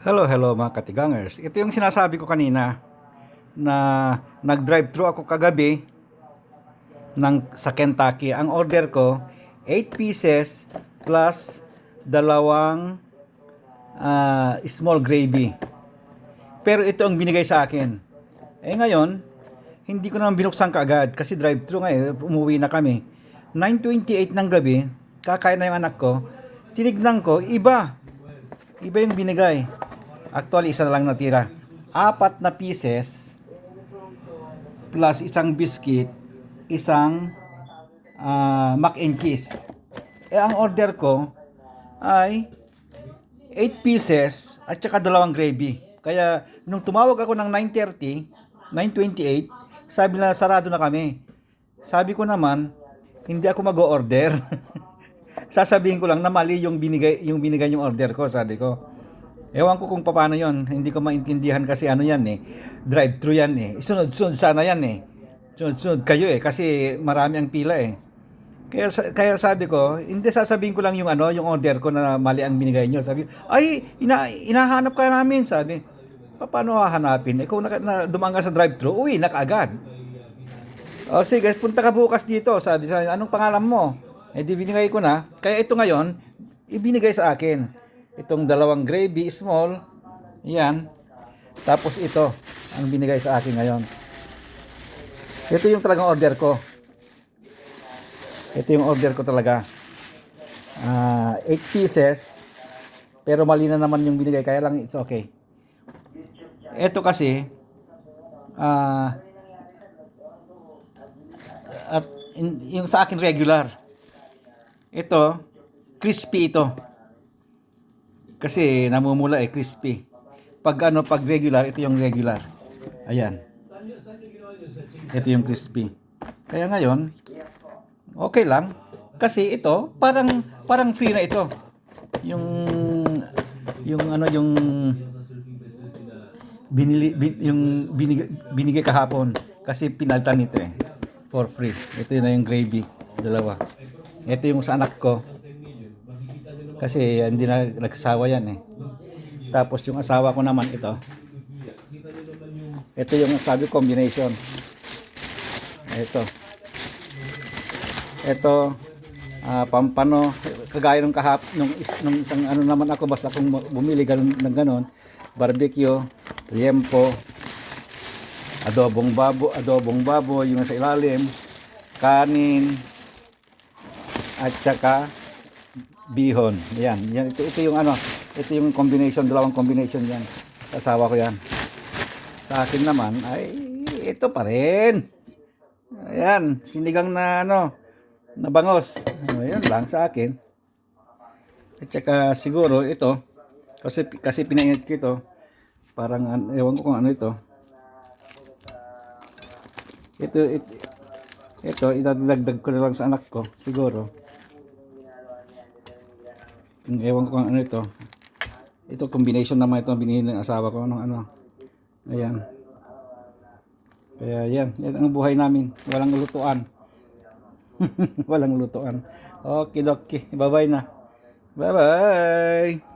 Hello, hello mga katigangers. Ito yung sinasabi ko kanina na nag-drive thru ako kagabi ng, sa Kentucky. Ang order ko, 8 pieces plus dalawang ah, small gravy. Pero ito ang binigay sa akin. Eh ngayon, hindi ko naman binuksan kaagad kasi drive-thru nga eh, umuwi na kami. 9.28 ng gabi, kakain na yung anak ko, tinignan ko, iba. Iba yung binigay. Actually, isa na lang natira. Apat na pieces plus isang biscuit, isang ah, mac and cheese. Eh, ang order ko ay 8 pieces at saka dalawang gravy. Kaya, nung tumawag ako ng 9.30, 9.28, sabi na sarado na kami. Sabi ko naman, hindi ako mag-order. Sasabihin ko lang na mali yung binigay yung binigay yung order ko, sabi ko. Ewan ko kung paano yon. Hindi ko maintindihan kasi ano yan eh. Drive-thru yan eh. Sunod-sunod sana yan eh. Sunod-sunod kayo eh. Kasi marami ang pila eh. Kaya, kaya sabi ko, hindi sasabihin ko lang yung ano, yung order ko na mali ang binigay nyo. Sabi, ay, ina, inahanap ka namin. Sabi, "Pa- paano hahanapin? Eh, kung naka, na, dumaan ka sa drive-thru, uwi na kaagad. O sige, punta ka bukas dito. Sabi sa anong pangalan mo? Eh di binigay ko na. Kaya ito ngayon, ibinigay sa akin. Itong dalawang gravy small. Yan. Tapos ito, ang binigay sa akin ngayon. Ito yung talagang order ko. Ito yung order ko talaga. Ah, 8 pieces. Pero mali na naman yung binigay. Kaya lang it's okay. Ito kasi, ah, at in- yung sa akin regular. Ito, crispy ito. Kasi namumula eh, crispy. Pag ano, pag regular, ito yung regular. Ayan. Ito yung crispy. Kaya ngayon, okay lang. Kasi ito, parang parang free na ito. Yung yung ano yung binili bin- yung binigay, binigay kahapon kasi pinaltan nito eh for free. Ito na yung gravy, dalawa. Ito yung sa anak ko. Kasi hindi na nagsasawa yan eh. Tapos yung asawa ko naman ito. Ito yung sabi combination. Ito. Ito ah pampano kagaya nung kahap nung, nung isang ano naman ako basta kung bumili ganun ng ganon barbecue liempo adobong babo, adobong babo, yung sa ilalim, kanin, at saka bihon. Yan, yan ito, ito yung ano, ito yung combination, dalawang combination yan. Sa asawa ko yan. Sa akin naman ay ito pa rin. Ayan, sinigang na ano, na bangos. Ayan lang sa akin. At saka siguro ito, kasi kasi pinainit ko ito, parang an- ewan ko kung ano ito. Ito, ito, ito, idadagdag ko na lang sa anak ko, siguro. Ewan ko kung ano ito. Ito, combination naman ito ang binili ng asawa ko. Anong ano. Ayan. Kaya yan, yan ang buhay namin. Walang lutuan. Walang lutuan. Okay, dokie. Bye-bye na. Bye-bye.